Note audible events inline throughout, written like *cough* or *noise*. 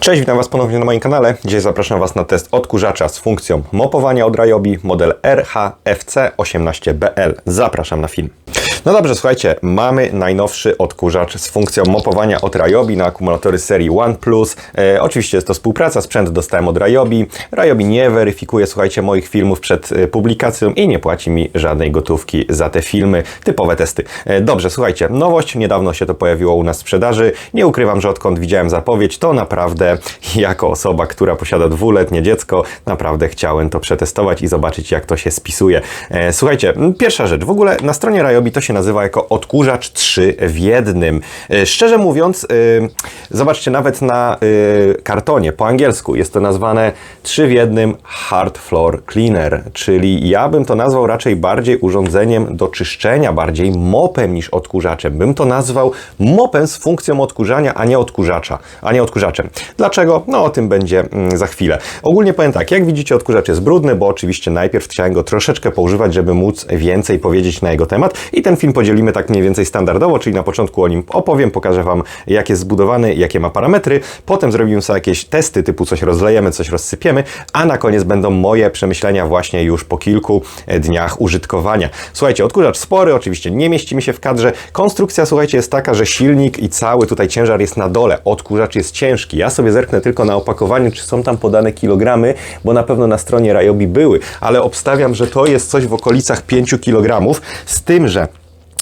Cześć, witam Was ponownie na moim kanale. Dzisiaj zapraszam Was na test odkurzacza z funkcją mopowania od Ryobi model RHFC18BL. Zapraszam na film. No dobrze, słuchajcie, mamy najnowszy odkurzacz z funkcją mopowania od Ryobi na akumulatory serii OnePlus. E, oczywiście jest to współpraca, sprzęt dostałem od Ryobi. Ryobi nie weryfikuje, słuchajcie, moich filmów przed e, publikacją i nie płaci mi żadnej gotówki za te filmy. Typowe testy. E, dobrze, słuchajcie, nowość, niedawno się to pojawiło u nas w sprzedaży. Nie ukrywam, że odkąd widziałem zapowiedź, to naprawdę jako osoba, która posiada dwuletnie dziecko, naprawdę chciałem to przetestować i zobaczyć, jak to się spisuje. E, słuchajcie, pierwsza rzecz, w ogóle na stronie Ryobi to się nazywa jako odkurzacz 3 w jednym. E, szczerze mówiąc, e, zobaczcie, nawet na kartonie po angielsku jest to nazwane 3 w jednym Hard Floor Cleaner, czyli ja bym to nazwał raczej bardziej urządzeniem do czyszczenia, bardziej mopem niż odkurzaczem. Bym to nazwał mopem z funkcją odkurzania, a nie odkurzacza, a nie odkurzaczem. Dlaczego? No o tym będzie mm, za chwilę. Ogólnie powiem tak, jak widzicie odkurzacz jest brudny, bo oczywiście najpierw chciałem go troszeczkę poużywać, żeby móc więcej powiedzieć na jego temat i ten film podzielimy tak mniej więcej standardowo, czyli na początku o nim opowiem, pokażę Wam jak jest zbudowany, jakie ma parametry, potem zrobimy sobie jakieś testy typu coś rozlejemy, coś rozsypiemy, a na koniec będą moje przemyślenia właśnie już po kilku e, dniach użytkowania. Słuchajcie, odkurzacz spory, oczywiście nie mieści mi się w kadrze. Konstrukcja, słuchajcie, jest taka, że silnik i cały tutaj ciężar jest na dole. Odkurzacz jest ciężki. Ja sobie zerknę tylko na opakowaniu, czy są tam podane kilogramy, bo na pewno na stronie Ryobi były, ale obstawiam, że to jest coś w okolicach 5 kg, z tym, że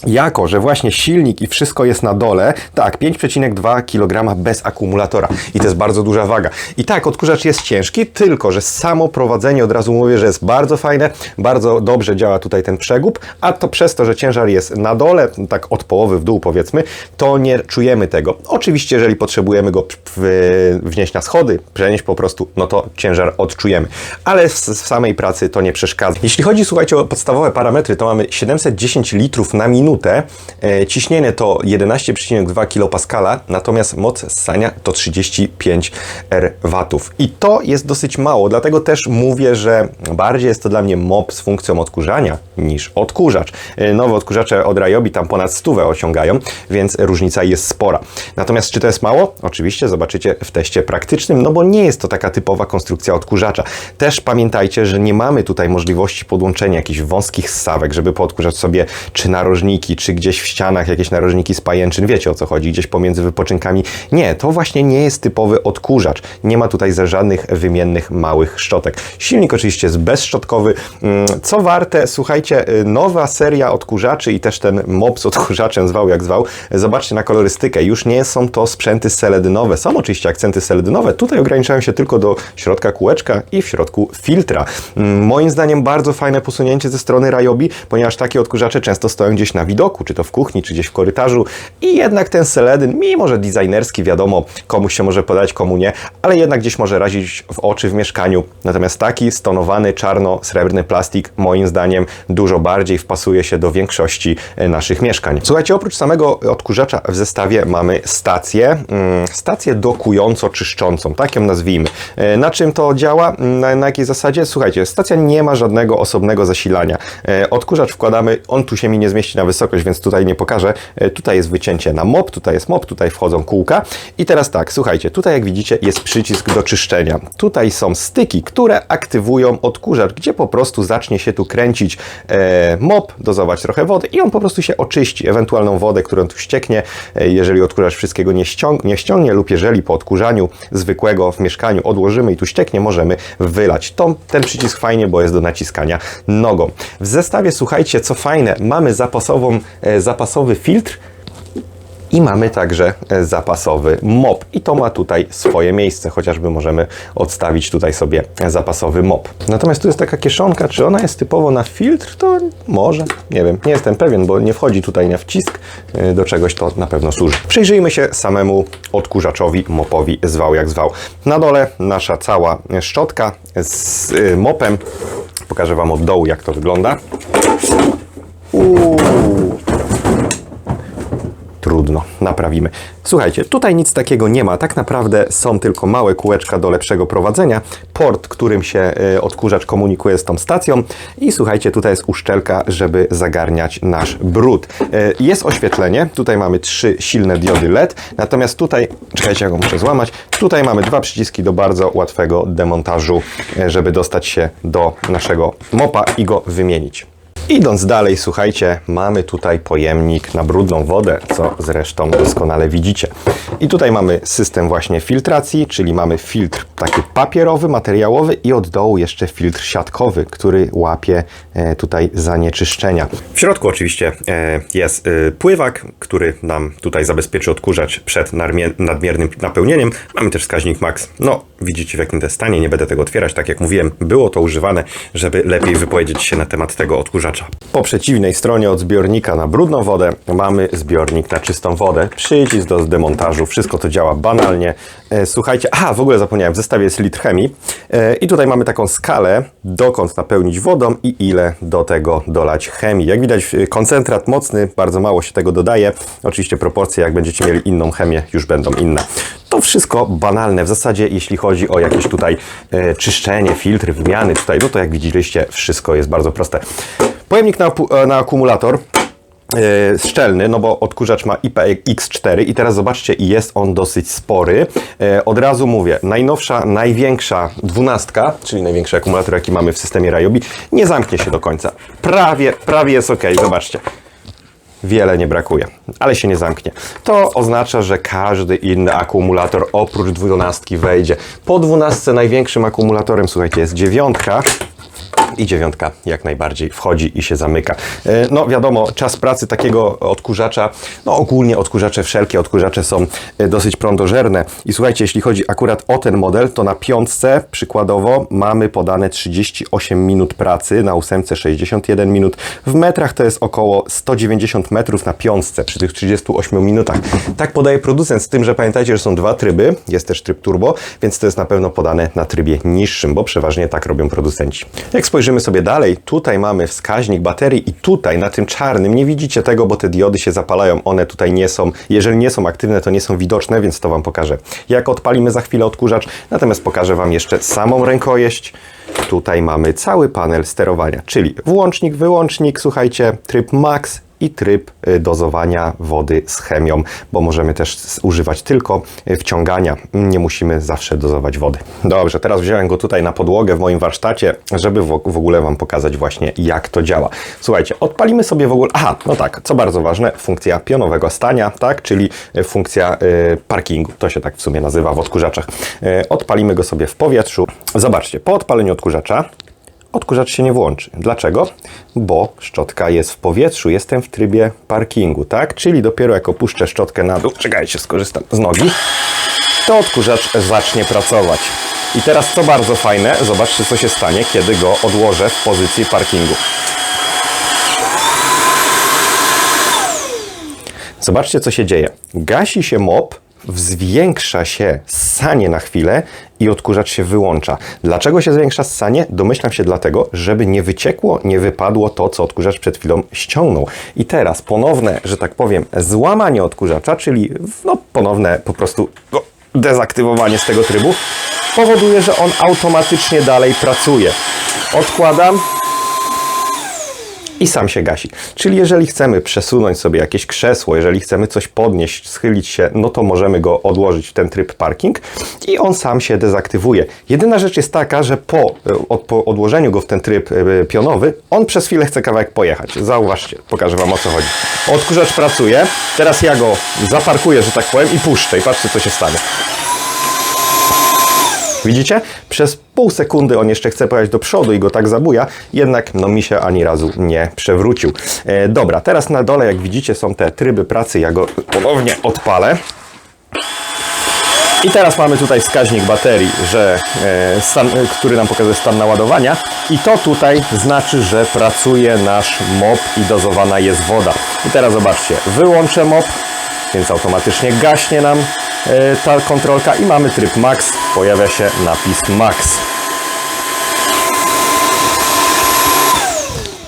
jako, że właśnie silnik i wszystko jest na dole, tak, 5,2 kg bez akumulatora i to jest bardzo duża waga. I tak, odkurzacz jest ciężki, tylko że samo prowadzenie od razu mówię, że jest bardzo fajne, bardzo dobrze działa tutaj ten przegub, a to przez to, że ciężar jest na dole, tak od połowy w dół powiedzmy, to nie czujemy tego. Oczywiście, jeżeli potrzebujemy go wnieść na schody, przenieść po prostu, no to ciężar odczujemy. Ale w samej pracy to nie przeszkadza. Jeśli chodzi, słuchajcie, o podstawowe parametry, to mamy 710 litrów na minutę. E, ciśnienie to 11,2 kPa, natomiast moc ssania to 35 R watów. I to jest dosyć mało, dlatego też mówię, że bardziej jest to dla mnie mop z funkcją odkurzania niż odkurzacz. E, Nowe odkurzacze od Ryobi tam ponad 100 osiągają, więc różnica jest spora. Natomiast czy to jest mało? Oczywiście zobaczycie w teście praktycznym, no bo nie jest to taka typowa konstrukcja odkurzacza. Też pamiętajcie, że nie mamy tutaj możliwości podłączenia jakichś wąskich ssawek, żeby poodkurzać sobie czy narożniki, czy gdzieś w ścianach jakieś narożniki z pajęczyn. Wiecie o co chodzi, gdzieś pomiędzy wypoczynkami. Nie, to właśnie nie jest typowy odkurzacz. Nie ma tutaj za żadnych wymiennych małych szczotek. Silnik oczywiście jest bezszczotkowy. Mm, Co warte, słuchajcie, y, nowa seria odkurzaczy i też ten mop z odkurzaczem, zwał jak zwał. Zobaczcie na kolorystykę. Już nie są to sprzęty seledynowe. Są oczywiście akcenty seledynowe. Tutaj ograniczają się tylko do środka kółeczka i w środku filtra. Mm, Moim zdaniem bardzo fajne posunięcie ze strony Ryobi, ponieważ takie odkurzacze często stoją gdzieś na widoku, czy to w kuchni, czy gdzieś w korytarzu i jednak ten seledyn, mimo że designerski, wiadomo, komuś się może podać, komu nie, ale jednak gdzieś może razić w oczy w mieszkaniu. Natomiast taki stonowany czarno-srebrny plastik, moim zdaniem, dużo bardziej wpasuje się do większości e, naszych mieszkań. Słuchajcie, oprócz samego odkurzacza w zestawie mamy stację, mm, stację dokująco-czyszczącą, tak ją nazwijmy. E, Na czym to działa? Na, na jakiej zasadzie? Słuchajcie, stacja nie ma żadnego osobnego zasilania. E, Odkurzacz wkładamy, on tu się mi nie zmieści na wysokość, więc tutaj nie pokażę. E, Tutaj jest wycięcie na mop, tutaj jest mop, tutaj wchodzą kółka. I teraz tak, słuchajcie, tutaj jak widzicie jest przycisk do czyszczenia. Tutaj są styki, które aktywują odkurzacz, gdzie po prostu zacznie się tu kręcić e, mop, dozować trochę wody i on po prostu się oczyści. Ewentualną wodę, którą tu ścieknie, e, jeżeli odkurzacz wszystkiego nie, ściąg nie ściągnie lub jeżeli po odkurzaniu zwykłego w mieszkaniu odłożymy i tu ścieknie, możemy wylać. To, ten przycisk fajnie, bo jest do naciskania nogą. W zestawie, słuchajcie, co fajne, mamy zapasową, e, zapasowy filtr, i mamy także e, zapasowy mop. I to ma tutaj swoje miejsce, chociażby możemy odstawić tutaj sobie zapasowy mop. Natomiast tu jest taka kieszonka, czy ona jest typowo na filtr? To może, nie wiem, nie jestem pewien, bo nie wchodzi tutaj na wcisk, e, do czegoś to na pewno służy. Przyjrzyjmy się samemu odkurzaczowi, mopowi, zwał jak zwał. Na dole nasza cała szczotka z mopem. Pokażę Wam od dołu, jak to wygląda. Uuu. Trudno, naprawimy. Słuchajcie, tutaj nic takiego nie ma. Tak naprawdę są tylko małe kółeczka do lepszego prowadzenia. Port, którym się e, odkurzacz komunikuje z tą stacją. I słuchajcie, tutaj jest uszczelka, żeby zagarniać nasz brud. E, Jest oświetlenie. Tutaj mamy trzy silne diody LED. Natomiast tutaj, czekajcie, ja go muszę złamać. Tutaj mamy dwa przyciski do bardzo łatwego demontażu, e, żeby dostać się do naszego mopa i go wymienić. Idąc dalej, słuchajcie, mamy tutaj pojemnik na brudną wodę, co zresztą doskonale widzicie. I tutaj mamy system właśnie filtracji, czyli mamy filtr taki papierowy, materiałowy i od dołu jeszcze filtr siatkowy, który łapie e, tutaj zanieczyszczenia. W środku oczywiście e, jest e, pływak, który nam tutaj zabezpieczy odkurzacz przed nadmiernym napełnieniem. Mamy też wskaźnik max. No, widzicie w jakim to jest stanie, nie będę tego otwierać. Tak jak mówiłem, było to używane, żeby lepiej wypowiedzieć się na temat tego odkurzacza. Po przeciwnej stronie od zbiornika na brudną wodę mamy zbiornik na czystą wodę, przycisk do demontażu, wszystko to działa banalnie. E, Słuchajcie, aha, w ogóle zapomniałem, w zestawie jest litr chemii E, i tutaj mamy taką skalę, dokąd napełnić wodą i ile do tego dolać chemii. Jak widać, koncentrat mocny, bardzo mało się tego dodaje. Oczywiście proporcje, jak będziecie mieli inną chemię, już będą inne. To wszystko banalne. W zasadzie, jeśli chodzi o jakieś tutaj e, czyszczenie, filtry, wymiany, tutaj, no to jak widzieliście, wszystko jest bardzo proste. Pojemnik na, e, na akumulator e, szczelny, no bo odkurzacz ma IPX4 i teraz zobaczcie, jest on dosyć spory. E, Od razu mówię, najnowsza, największa dwunastka, czyli największy akumulator, jaki mamy w systemie Ryobi, nie zamknie się do końca. Prawie, prawie jest ok, zobaczcie. Wiele nie brakuje, ale się nie zamknie. To oznacza, że każdy inny akumulator oprócz dwunastki wejdzie. Po dwunastce największym akumulatorem, słuchajcie, jest dziewiątka. I dziewiątka jak najbardziej wchodzi i się zamyka. E, No wiadomo, czas pracy takiego odkurzacza, no ogólnie odkurzacze, wszelkie odkurzacze są e, dosyć prądożerne. I słuchajcie, jeśli chodzi akurat o ten model, to na piątce przykładowo mamy podane 38 minut pracy, na ósemce 61 minut. W metrach to jest około 190 metrów na piątce przy tych 38 minutach. Tak podaje producent, z tym, że pamiętajcie, że są dwa tryby, jest też tryb turbo, więc to jest na pewno podane na trybie niższym, bo przeważnie tak robią producenci. Jak spojrzymy sobie dalej, tutaj mamy wskaźnik baterii i tutaj na tym czarnym nie widzicie tego, bo te diody się zapalają, one tutaj nie są, jeżeli nie są aktywne, to nie są widoczne, więc to Wam pokażę. Jak odpalimy za chwilę odkurzacz, natomiast pokażę Wam jeszcze samą rękojeść. Tutaj mamy cały panel sterowania, czyli włącznik, wyłącznik, słuchajcie, tryb max i tryb y, dozowania wody z chemią, bo możemy też używać tylko y, wciągania. Nie musimy zawsze dozować wody. Dobrze, teraz wziąłem go tutaj na podłogę w moim warsztacie, żeby w, ogóle Wam pokazać właśnie jak to działa. Słuchajcie, odpalimy sobie w ogóle... Aha, no tak, co bardzo ważne, funkcja pionowego stania, tak, czyli y, funkcja parkingu. To się tak w sumie nazywa w odkurzaczach. Odpalimy go sobie w powietrzu. Zobaczcie, po odpaleniu odkurzacza odkurzacz się nie włączy. Dlaczego? Bo szczotka jest w powietrzu, jestem w trybie parkingu, tak? Czyli dopiero jak opuszczę szczotkę na dół, czekajcie, skorzystam z nogi, to odkurzacz zacznie pracować. I teraz co bardzo fajne, zobaczcie co się stanie, kiedy go odłożę w pozycji parkingu. Zobaczcie, co się dzieje. Gasi się mop, zwiększa się ssanie na chwilę i odkurzacz się wyłącza. Dlaczego się zwiększa ssanie? Domyślam się dlatego, żeby nie wyciekło, nie wypadło to, co odkurzacz przed chwilą ściągnął. I teraz ponowne, że tak powiem, złamanie odkurzacza, czyli no, ponowne po prostu no, dezaktywowanie z tego trybu, powoduje, że on automatycznie dalej pracuje. Odkładam, i sam się gasi. Czyli jeżeli chcemy przesunąć sobie jakieś krzesło, jeżeli chcemy coś podnieść, schylić się, no to możemy go odłożyć w ten tryb parking i on sam się dezaktywuje. Jedyna rzecz jest taka, że po, e, po odłożeniu go w ten tryb e, pionowy, on przez chwilę chce kawałek pojechać. Zauważcie, pokażę Wam o co chodzi. Odkurzacz pracuje, teraz ja go zaparkuję, że tak powiem i puszczę i patrzcie co się stanie. Widzicie? Przez pół sekundy on jeszcze chce pojechać do przodu i go tak zabuja, jednak no mi się ani razu nie przewrócił. E, dobra, teraz na dole jak widzicie są te tryby pracy, ja go ponownie odpalę. I teraz mamy tutaj wskaźnik baterii, że, e, stan, który nam pokazuje stan naładowania i to tutaj znaczy, że pracuje nasz mop i dozowana jest woda. I teraz zobaczcie, wyłączę mop, więc automatycznie gaśnie nam ta kontrolka i mamy tryb max, pojawia się napis max.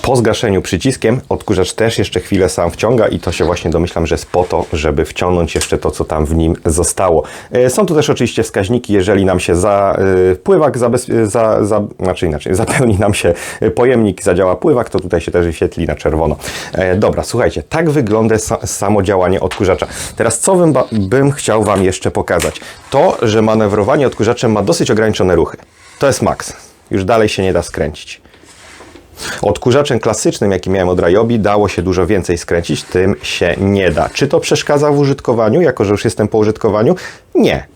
Po zgaszeniu przyciskiem odkurzacz też jeszcze chwilę sam wciąga i to się właśnie domyślam, że jest po to, żeby wciągnąć jeszcze to, co tam w nim zostało. E, Są tu też oczywiście wskaźniki, jeżeli nam się za e, pływak zabez- za, za, znaczy inaczej, *laughs* zapełni nam się pojemnik, zadziała pływak, to tutaj się też wyświetli na czerwono. E, Dobra, słuchajcie, tak wygląda sa- samo działanie odkurzacza. Teraz co bym, bym chciał Wam jeszcze pokazać? To, że manewrowanie odkurzaczem ma dosyć ograniczone ruchy. To jest maks. Już dalej się nie da skręcić. Odkurzaczem klasycznym, jaki miałem od Ryobi, dało się dużo więcej skręcić, tym się nie da. Czy to przeszkadza w użytkowaniu, jako że już jestem po użytkowaniu? Nie,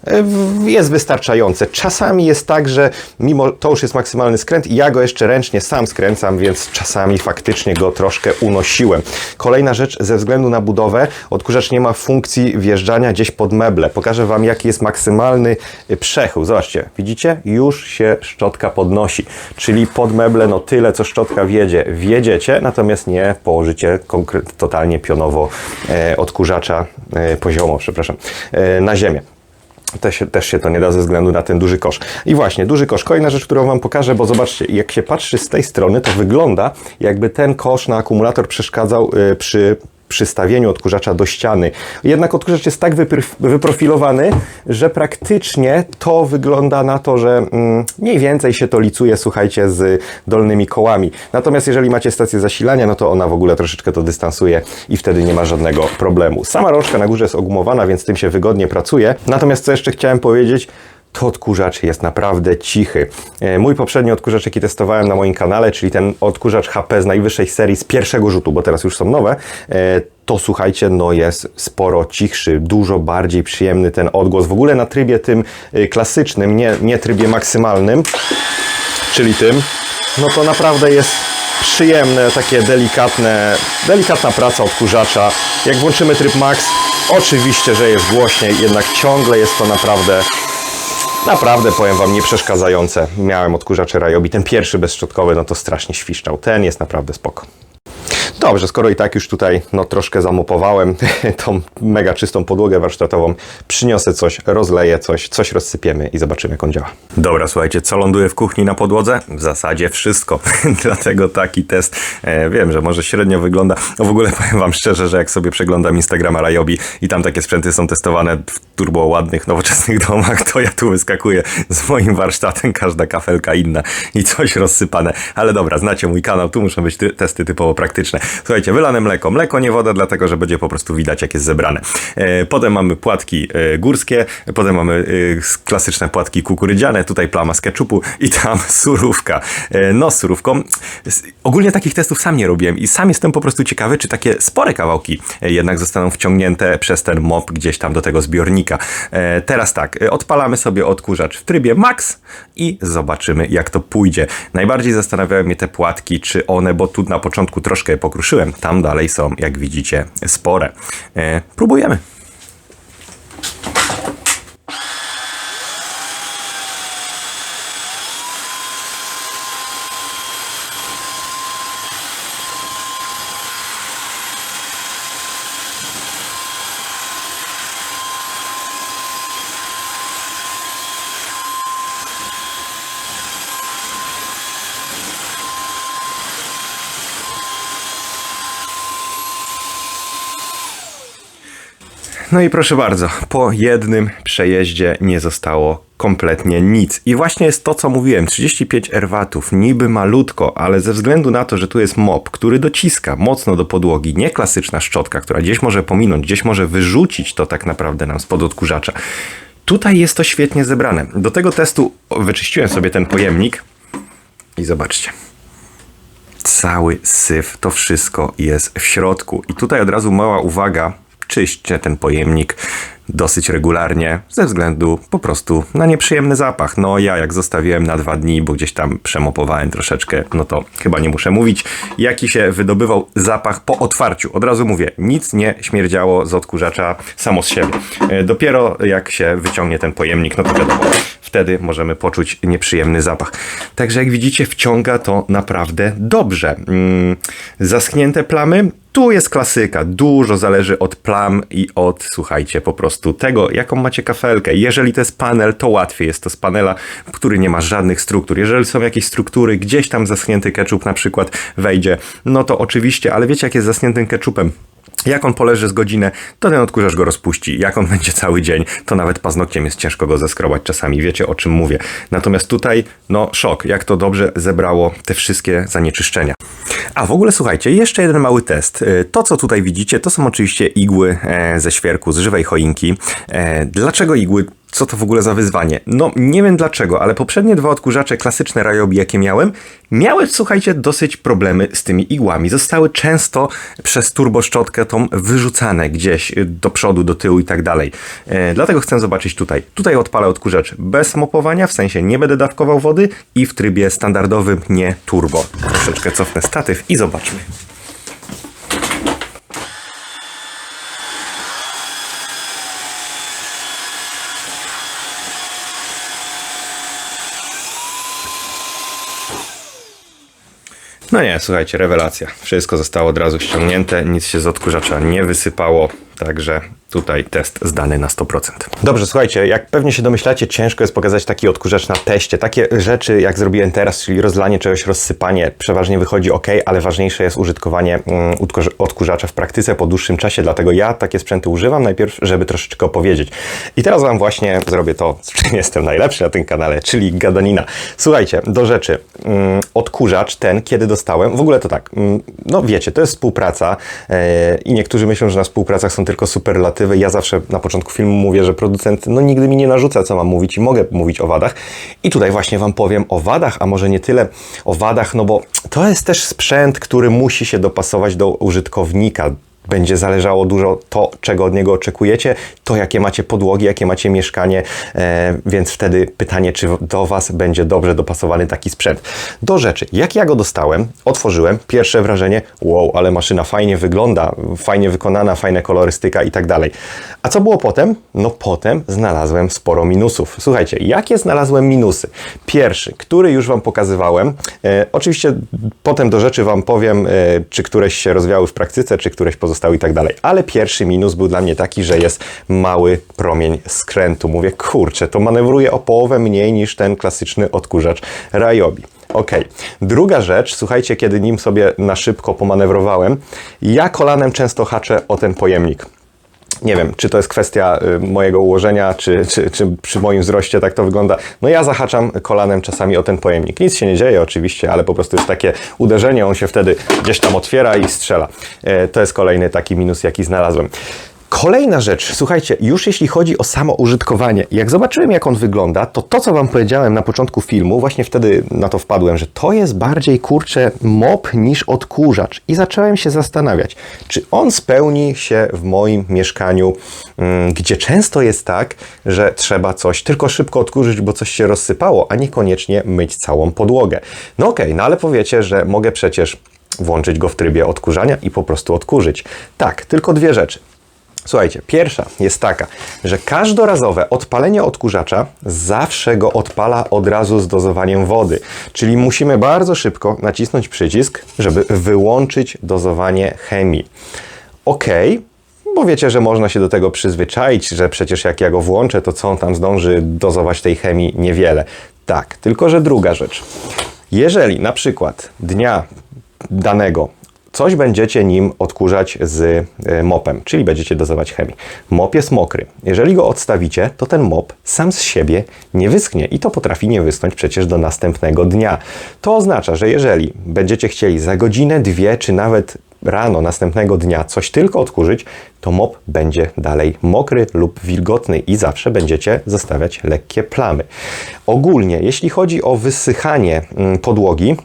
jest wystarczające. Czasami jest tak, że mimo to już jest maksymalny skręt i ja go jeszcze ręcznie sam skręcam, więc czasami faktycznie go troszkę unosiłem. Kolejna rzecz, ze względu na budowę, odkurzacz nie ma funkcji wjeżdżania gdzieś pod meble. Pokażę Wam, jaki jest maksymalny y, przechył. Zobaczcie, widzicie? Już się szczotka podnosi, czyli pod meble, no tyle, co szczotka wjedzie, wjedziecie, natomiast nie położycie totalnie pionowo e, odkurzacza, e, poziomo, przepraszam, e, na ziemię. Też, też się to nie da ze względu na ten duży kosz. I właśnie, duży kosz. Kolejna rzecz, którą Wam pokażę, bo zobaczcie, jak się patrzy z tej strony, to wygląda jakby ten kosz na akumulator przeszkadzał y, przy przystawieniu odkurzacza do ściany. Jednak odkurzacz jest tak wypr- wyprofilowany, że praktycznie to wygląda na to, że mm, mniej więcej się to licuje, słuchajcie, z dolnymi kołami. Natomiast jeżeli macie stację zasilania, no to ona w ogóle troszeczkę to dystansuje i wtedy nie ma żadnego problemu. Sama rączka na górze jest ogumowana, więc tym się wygodnie pracuje. Natomiast co jeszcze chciałem powiedzieć, to odkurzacz jest naprawdę cichy. E, Mój poprzedni odkurzacz, jaki testowałem na moim kanale, czyli ten odkurzacz HP z najwyższej serii z pierwszego rzutu, bo teraz już są nowe, e, to słuchajcie, no jest sporo cichszy, dużo bardziej przyjemny ten odgłos. W ogóle na trybie tym e, klasycznym, nie, nie trybie maksymalnym, czyli tym, no to naprawdę jest przyjemne, takie delikatne, delikatna praca odkurzacza. Jak włączymy tryb max, oczywiście, że jest głośniej, jednak ciągle jest to naprawdę Naprawdę powiem Wam, nie przeszkadzające. Miałem odkurzacze Ryobi. Ten pierwszy bezszczotkowy, no to strasznie świszczał. Ten jest naprawdę spoko. Dobrze, skoro i tak już tutaj no, troszkę zamopowałem *laughs* tą mega czystą podłogę warsztatową, przyniosę coś, rozleję coś, coś rozsypiemy i zobaczymy, jak on działa. Dobra, słuchajcie, co ląduje w kuchni na podłodze? W zasadzie wszystko. *laughs* Dlatego taki test, e, wiem, że może średnio wygląda. No w ogóle *laughs* powiem Wam szczerze, że jak sobie przeglądam Instagrama Ryobi i tam takie sprzęty są testowane w turbo ładnych, nowoczesnych domach, to ja tu wyskakuję z moim warsztatem, każda kafelka inna i coś rozsypane. Ale dobra, znacie mój kanał, tu muszą być ty testy typowo praktyczne. Słuchajcie, wylane mleko. Mleko, nie woda, dlatego że będzie po prostu widać, jak jest zebrane. E, potem mamy płatki e, górskie, potem mamy e, klasyczne płatki kukurydziane, tutaj plama z keczupu i tam *laughs* surówka. No, surówką. Ogólnie takich testów sam nie robiłem i sam jestem po prostu ciekawy, czy takie spore kawałki jednak zostaną wciągnięte przez ten mop gdzieś tam do tego zbiornika. Teraz tak, odpalamy sobie odkurzacz w trybie max i zobaczymy, jak to pójdzie. Najbardziej zastanawiały mnie te płatki, czy one, bo tu na początku troszkę je pokruszyłem, tam dalej są, jak widzicie, spore. E, próbujemy. No i proszę bardzo, po jednym przejeździe nie zostało kompletnie nic. I właśnie jest to, co mówiłem, 35 erwatów, niby malutko, ale ze względu na to, że tu jest mop, który dociska mocno do podłogi, nie klasyczna szczotka, która gdzieś może pominąć, gdzieś może wyrzucić to tak naprawdę nam spod odkurzacza. Tutaj jest to świetnie zebrane. Do tego testu wyczyściłem sobie ten pojemnik i zobaczcie cały syf, to wszystko jest w środku. I tutaj od razu mała uwaga, czyśćcie ten pojemnik dosyć regularnie, ze względu po prostu na nieprzyjemny zapach. No ja jak zostawiłem na dwa dni, bo gdzieś tam przemopowałem troszeczkę, no to chyba nie muszę mówić, jaki się wydobywał zapach po otwarciu. Od razu mówię, nic nie śmierdziało z odkurzacza samo z siebie. E, Dopiero jak się wyciągnie ten pojemnik, no to wiadomo, wtedy możemy poczuć nieprzyjemny zapach. Także jak widzicie, wciąga to naprawdę dobrze. Mm, zaschnięte plamy tu jest klasyka. Dużo zależy od plam i od, słuchajcie, po prostu tego, jaką macie kafelkę. Jeżeli to jest panel, to łatwiej jest to z panela, który nie ma żadnych struktur. Jeżeli są jakieś struktury, gdzieś tam zaschnięty ketchup na przykład wejdzie, no to oczywiście, ale wiecie, jak jest zaschniętym ketchupem? Jak on poleży z godzinę, to ten odkurzacz go rozpuści. Jak on *laughs* będzie cały dzień, to nawet paznokciem jest ciężko go zeskrobać czasami. Wiecie o czym mówię. Natomiast tutaj, no szok, jak to dobrze zebrało te wszystkie zanieczyszczenia. A w ogóle słuchajcie, jeszcze jeden mały test. E, To, co tutaj widzicie, to są oczywiście igły e, ze świerku, z żywej choinki. E, Dlaczego igły? Co to w ogóle za wyzwanie? No, nie wiem dlaczego, ale poprzednie dwa odkurzacze klasyczne Ryobi, jakie miałem, miały, słuchajcie, dosyć problemy z tymi igłami. Zostały często przez turboszczotkę tą wyrzucane gdzieś do przodu, do tyłu i tak dalej. E, dlatego chcę zobaczyć tutaj. Tutaj odpalę odkurzacz bez mopowania, w sensie nie będę dawkował wody i w trybie standardowym, nie turbo. Troszeczkę cofnę statyw i zobaczmy. No nie, słuchajcie, rewelacja. Wszystko zostało od razu ściągnięte, nic się z odkurzacza nie wysypało, także tutaj test zdany na 100%. Dobrze, słuchajcie, jak pewnie się domyślacie, ciężko jest pokazać taki odkurzacz na teście. Takie rzeczy, jak zrobiłem teraz, czyli rozlanie czegoś, rozsypanie, przeważnie wychodzi ok, ale ważniejsze jest użytkowanie mm, odkurz- odkurzacza w praktyce po dłuższym czasie, dlatego ja takie sprzęty używam najpierw, żeby troszeczkę opowiedzieć. I teraz Wam właśnie zrobię to, z czym *laughs* jestem najlepszy na tym kanale, czyli gadanina. Słuchajcie, do rzeczy. Mm, Odkurzacz ten, kiedy dostałem, w ogóle to tak, mm, no wiecie, to jest współpraca e, i niektórzy myślą, że na współpracach są tylko superlatywy. Ja zawsze na początku filmu mówię, że producent no nigdy mi nie narzuca, co mam mówić i mogę mówić o wadach. I tutaj właśnie Wam powiem o wadach, a może nie tyle o wadach, no bo to jest też sprzęt, który musi się dopasować do użytkownika będzie zależało dużo to, czego od niego oczekujecie, to jakie macie podłogi, jakie macie mieszkanie, e, więc wtedy pytanie, czy do Was będzie dobrze dopasowany taki sprzęt. Do rzeczy, jak ja go dostałem, otworzyłem, pierwsze wrażenie, wow, ale maszyna fajnie wygląda, fajnie wykonana, fajna kolorystyka i tak dalej. A co było potem? No potem znalazłem sporo minusów. Słuchajcie, jakie znalazłem minusy? Pierwszy, który już Wam pokazywałem, e, oczywiście potem do rzeczy Wam powiem, e, czy któreś się rozwiały w praktyce, czy któreś pozostały i tak dalej. Ale pierwszy minus był dla mnie taki, że jest mały promień skrętu. Mówię, kurczę, to manewruje o połowę mniej niż ten klasyczny odkurzacz Ryobi. Ok. Druga rzecz, słuchajcie, kiedy nim sobie na szybko pomanewrowałem, ja kolanem często haczę o ten pojemnik. Nie wiem, czy to jest kwestia y, mojego ułożenia, czy, czy, czy przy moim wzroście tak to wygląda. No ja zahaczam kolanem czasami o ten pojemnik. Nic się nie dzieje oczywiście, ale po prostu jest takie uderzenie, on się wtedy gdzieś tam otwiera i strzela. E, To jest kolejny taki minus, jaki znalazłem. Kolejna rzecz, słuchajcie, już jeśli chodzi o samo użytkowanie, jak zobaczyłem jak on wygląda, to to co Wam powiedziałem na początku filmu, właśnie wtedy na to wpadłem, że to jest bardziej kurczę mop niż odkurzacz i zacząłem się zastanawiać, czy on spełni się w moim mieszkaniu, mm, gdzie często jest tak, że trzeba coś tylko szybko odkurzyć, bo coś się rozsypało, a niekoniecznie myć całą podłogę. No okej, no ale powiecie, że mogę przecież włączyć go w trybie odkurzania i po prostu odkurzyć. Tak, tylko dwie rzeczy. Słuchajcie, pierwsza jest taka, że każdorazowe odpalenie odkurzacza zawsze go odpala od razu z dozowaniem wody. Czyli musimy bardzo szybko nacisnąć przycisk, żeby wyłączyć dozowanie chemii. OK, bo wiecie, że można się do tego przyzwyczaić, że przecież jak ja go włączę, to co on tam zdąży dozować tej chemii? Niewiele. Tak, tylko że druga rzecz. Jeżeli na przykład dnia danego coś będziecie nim odkurzać z e, mopem, czyli będziecie dozować chemii. Mop jest mokry. Jeżeli go odstawicie, to ten mop sam z siebie nie wyschnie i to potrafi nie wyschnąć przecież do następnego dnia. To oznacza, że jeżeli będziecie chcieli za godzinę, dwie czy nawet rano następnego dnia coś tylko odkurzyć, to mop będzie dalej mokry lub wilgotny i zawsze będziecie zostawiać lekkie plamy. Ogólnie, jeśli chodzi o wysychanie mm, podłogi,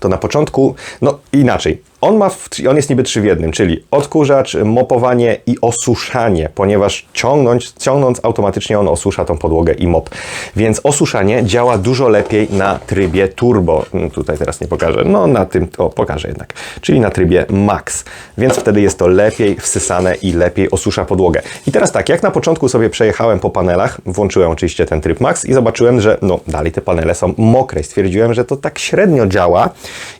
to na początku, no inaczej. On, ma w, on jest niby trzy w jednym, czyli odkurzacz, mopowanie i osuszanie, ponieważ ciągnąć, ciągnąc automatycznie on osusza tą podłogę i mop. Więc osuszanie działa dużo lepiej na trybie turbo. Mm, Tutaj teraz nie pokażę, no na tym, o pokażę jednak, czyli na trybie max. Więc wtedy jest to lepiej wsysane i lepiej osusza podłogę. I teraz tak, jak na początku sobie przejechałem po panelach, włączyłem oczywiście ten tryb max i zobaczyłem, że no dalej te panele są mokre. Stwierdziłem, że to tak średnio działa.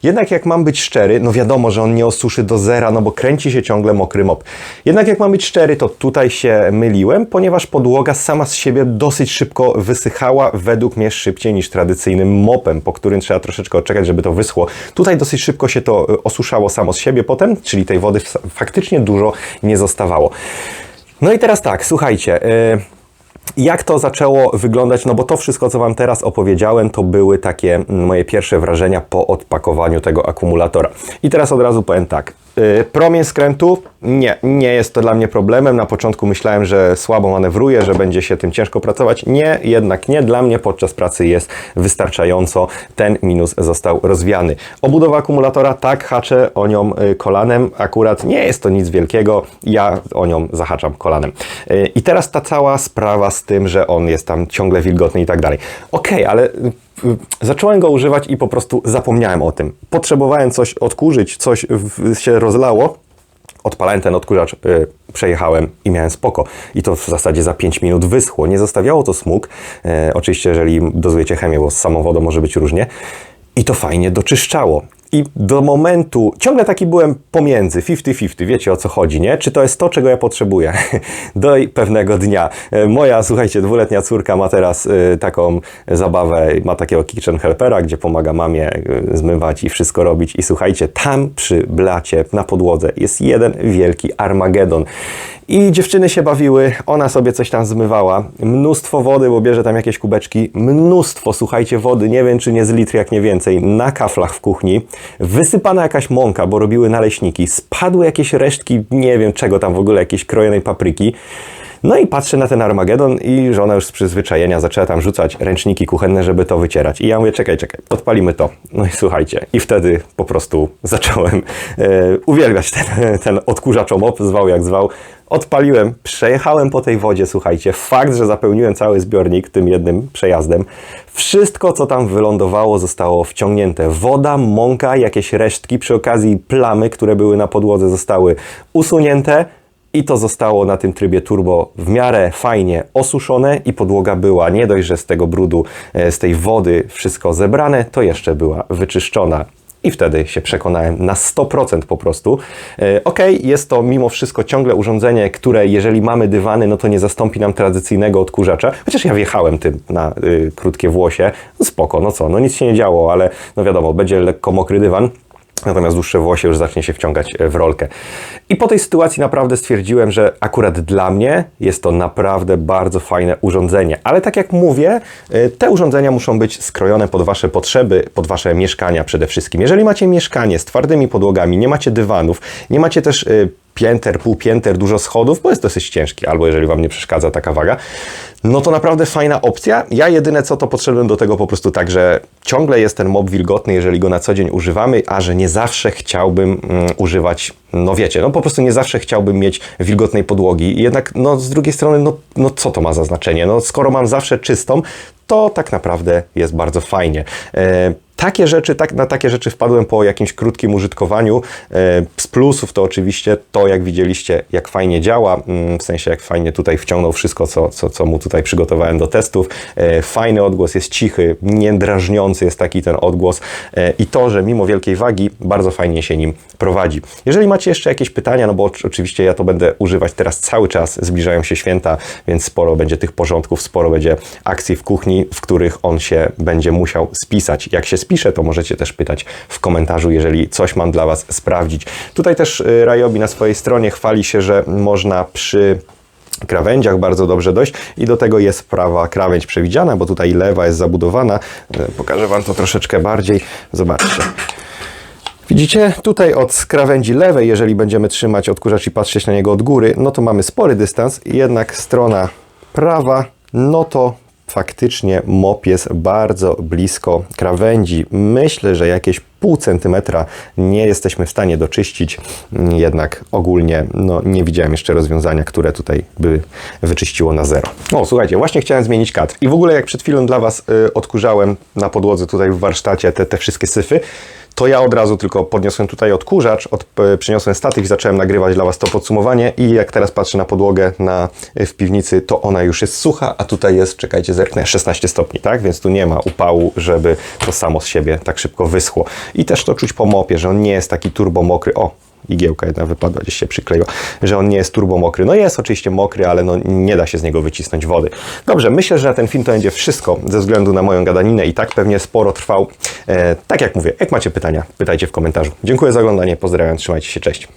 Jednak jak mam być szczery, no wiadomo, że on nie osuszy do zera, no bo kręci się ciągle mokry mop. Jednak jak mam być szczery, to tutaj się myliłem, ponieważ podłoga sama z siebie dosyć szybko wysychała, według mnie szybciej niż tradycyjnym mopem, po którym trzeba troszeczkę odczekać, żeby to wyschło. Tutaj dosyć szybko się to y, osuszało samo z siebie potem, czyli tej wody faktycznie dużo nie zostawało. No i teraz tak, słuchajcie. y, jak to zaczęło wyglądać? No bo to wszystko, co Wam teraz opowiedziałem, to były takie mm, moje pierwsze wrażenia po odpakowaniu tego akumulatora. I teraz od razu powiem tak. Yy, promień skrętu? Nie, nie jest to dla mnie problemem. Na początku myślałem, że słabo manewruję, że będzie się tym ciężko pracować. Nie, jednak nie. Dla mnie podczas pracy jest wystarczająco. Ten minus został rozwiany. Obudowa akumulatora, tak, haczę o nią y, kolanem. Akurat nie jest to nic wielkiego. Ja o nią zahaczam kolanem. Y, I teraz ta cała sprawa z tym, że on jest tam ciągle wilgotny i tak dalej. Okej, ale y, y, zacząłem go używać i po prostu zapomniałem o tym. Potrzebowałem coś odkurzyć, coś się rozlało. Odpalałem ten odkurzacz, y, przejechałem i miałem spoko. I to w zasadzie za 5 minut wyschło. Nie zostawiało to smug. E, oczywiście, jeżeli dozujecie chemię, bo z samą wodą może być różnie. I to fajnie doczyszczało. I do momentu, ciągle taki byłem pomiędzy, 50-50, wiecie o co chodzi, nie? Czy to jest to, czego ja potrzebuję? *laughs* Do pewnego dnia. E, Moja, słuchajcie, dwuletnia córka ma teraz e, taką zabawę, ma takiego kitchen helpera, gdzie pomaga mamie e, zmywać i wszystko robić. I słuchajcie, tam przy blacie na podłodze jest jeden wielki Armagedon. I dziewczyny się bawiły, ona sobie coś tam zmywała. Mnóstwo wody, bo bierze tam jakieś kubeczki. Mnóstwo, słuchajcie, wody, nie wiem czy nie z litr, jak nie więcej, na kaflach w kuchni. Wysypana jakaś mąka, bo robiły naleśniki. Spadły jakieś resztki, nie wiem czego tam w ogóle, jakiejś krojonej papryki. No i patrzę na ten Armagedon i żona już z przyzwyczajenia zaczęła tam rzucać ręczniki kuchenne, żeby to wycierać. I ja mówię, czekaj, czekaj, odpalimy to. No i słuchajcie, i wtedy po prostu zacząłem e, uwielbiać ten, ten odkurzacz mop, zwał jak zwał. Odpaliłem, przejechałem po tej wodzie, słuchajcie, fakt, że zapełniłem cały zbiornik tym jednym przejazdem. Wszystko, co tam wylądowało, zostało wciągnięte. Woda, mąka, jakieś resztki, przy okazji plamy, które były na podłodze, zostały usunięte. I to zostało na tym trybie turbo w miarę fajnie osuszone i podłoga była nie dość, że z tego brudu, e, z tej wody wszystko zebrane, to jeszcze była wyczyszczona. I wtedy się przekonałem na 100% po prostu. E, Ok, jest to mimo wszystko ciągle urządzenie, które jeżeli mamy dywany, no to nie zastąpi nam tradycyjnego odkurzacza. Chociaż ja wjechałem tym na y, krótkie włosie. No spoko, no co, no nic się nie działo, ale no wiadomo, będzie lekko mokry dywan. Natomiast dłuższe włosie już zacznie się wciągać e, w rolkę. I po tej sytuacji naprawdę stwierdziłem, że akurat dla mnie jest to naprawdę bardzo fajne urządzenie. Ale tak jak mówię, e, te urządzenia muszą być skrojone pod Wasze potrzeby, pod Wasze mieszkania przede wszystkim. Jeżeli macie mieszkanie z twardymi podłogami, nie macie dywanów, nie macie też pięter, półpięter, dużo schodów, bo jest dosyć ciężki, albo jeżeli Wam nie przeszkadza taka waga, no to naprawdę fajna opcja. Ja jedyne co to podszedłem do tego po prostu tak, że ciągle jest ten mob wilgotny, jeżeli go na co dzień używamy, a że nie zawsze chciałbym mm, używać, no wiecie, no po prostu nie zawsze chciałbym mieć wilgotnej podłogi. Jednak, no z drugiej strony, no, no co to ma za znaczenie? No skoro mam zawsze czystą, to tak naprawdę jest bardzo fajnie. E, takie rzeczy, tak, na takie rzeczy wpadłem po jakimś krótkim użytkowaniu. E, Z plusów to oczywiście to, jak widzieliście, jak fajnie działa, mm, w sensie jak fajnie tutaj wciągnął wszystko, co, co, co mu tutaj przygotowałem do testów. E, Fajny odgłos, jest cichy, niedrażniący jest taki ten odgłos E, i to, że mimo wielkiej wagi bardzo fajnie się nim prowadzi. Jeżeli macie jeszcze jakieś pytania, no bo oczy- oczywiście ja to będę używać teraz cały czas, zbliżają się święta, więc sporo będzie tych porządków, sporo będzie akcji w kuchni, w których on się będzie musiał spisać. Jak się spisze, to możecie też pytać w komentarzu, jeżeli coś mam dla Was sprawdzić. Tutaj też y, Rajobi na swojej stronie chwali się, że można przy krawędziach bardzo dobrze dojść i do tego jest prawa krawędź przewidziana, bo tutaj lewa jest zabudowana. E, Pokażę Wam to troszeczkę bardziej. Zobaczcie. Widzicie, tutaj od krawędzi lewej, jeżeli będziemy trzymać odkurzacz i patrzeć na niego od góry, no to mamy spory dystans, jednak strona prawa, no to faktycznie mop jest bardzo blisko krawędzi. Myślę, że jakieś pół centymetra nie jesteśmy w stanie doczyścić. Mm, Jednak ogólnie no, nie widziałem jeszcze rozwiązania, które tutaj by wyczyściło na zero. O, słuchajcie, właśnie chciałem zmienić kadr. I w ogóle jak przed chwilą dla Was y, odkurzałem na podłodze tutaj w warsztacie te, te wszystkie syfy, to ja od razu tylko podniosłem tutaj odkurzacz, od, e, przyniosłem statyw i zacząłem nagrywać dla Was to podsumowanie i jak teraz patrzę na podłogę na, w piwnicy, to ona już jest sucha, a tutaj jest, czekajcie, zerknę, 16 stopni, tak? Więc tu nie ma upału, żeby to samo z siebie tak szybko wyschło. I też to czuć po mopie, że on nie jest taki turbo mokry. O, igiełka jedna wypadła, gdzieś się przykleiła, że on nie jest turbo mokry. No jest oczywiście mokry, ale no nie da się z niego wycisnąć wody. Dobrze, myślę, że na ten film to będzie wszystko ze względu na moją gadaninę i tak pewnie sporo trwał. E, tak jak mówię, jak macie pytania, pytajcie w komentarzu. Dziękuję za oglądanie, pozdrawiam, trzymajcie się, cześć.